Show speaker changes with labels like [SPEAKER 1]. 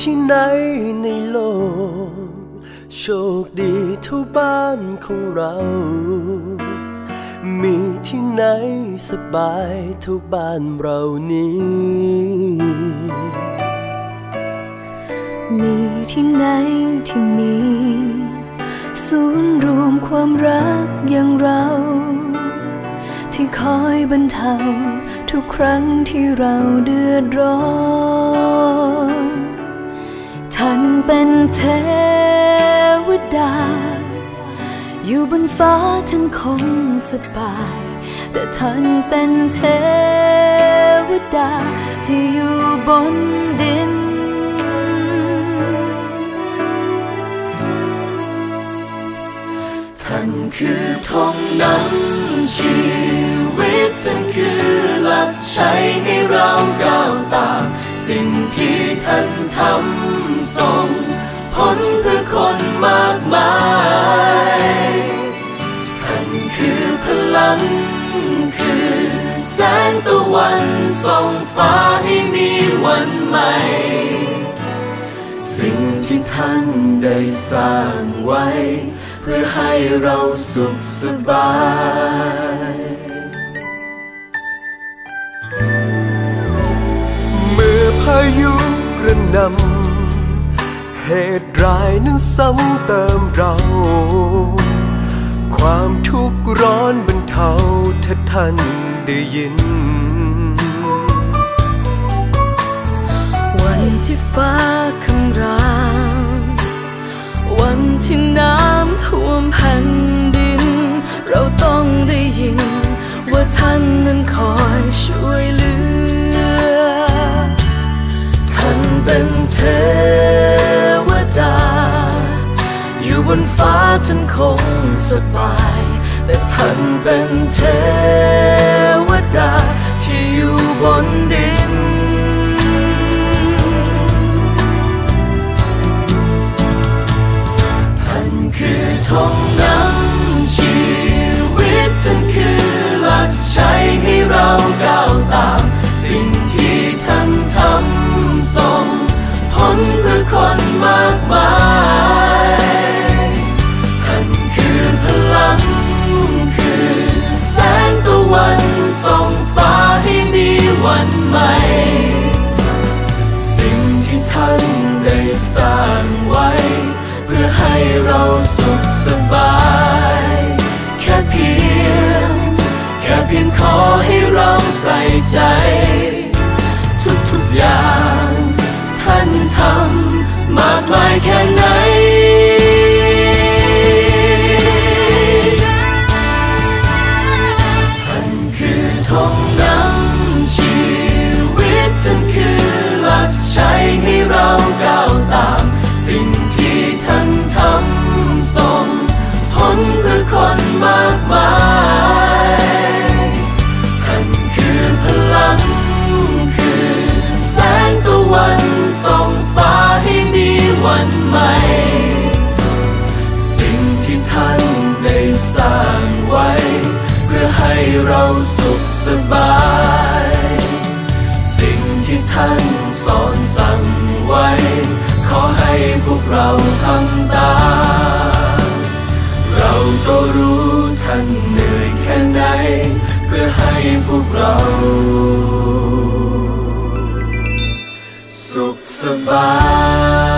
[SPEAKER 1] ที่ไหนในโลก โชคดีเท่าบ้านของเรา มีที่ไหนสบายเท่าบ้านเรานี้
[SPEAKER 2] มีที่ไหนที่มี ศูนย์รวมความรักอย่างเรา ที่คอยบรรเทาทุกครั้งที่เราเดือดร้อน ท่านเป็นเทวดา อยู่บนฟ้าท่านคงสบาย แต่ท่านเป็นเทวดา ที่อยู่บนดิน
[SPEAKER 1] ท่านคือทองน้ำชีวิตท่านคือหลักใช้ให้เราก้าวตาม สิ่งที่ท่านทำ ผลเพื่อคนมากมายท่านคือพลัง คือแสงตะวันส่องฟ้าให้มีวันใหม่ สิ่งที่ท่านได้สร้างไว้ เพื่อให้เราสุขสบายเมื่อพายุกระหนำ เหตุร้ายนั้นซ้ำเติมเรา ความทุกข์ร้อนบรรเทาถ้าท่านได้ยิน
[SPEAKER 2] วันที่ฟ้าคำรามวันที่น้ำท่วมแผ่นดิน เราต้องได้ยิน ว่าท่านนั้นคอยช่วยเหลือ
[SPEAKER 1] นฟ้าท่านคงสบาย แต่ท่านเป็นเทวดาที่อยู่บนดิน ไหม สิ่งที่ท่านได้สร้างไว้ เพื่อให้เรา สิ่งที่ท่านได้สร้างไว้ เพื่อให้เราสุขสบาย สิ่งที่ท่านสอนสั่งไว้ ขอให้พวกเราทำตามเราก็รู้ท่านเหนื่อยแค่ไหน เพื่อให้พวกเราสุขสบาย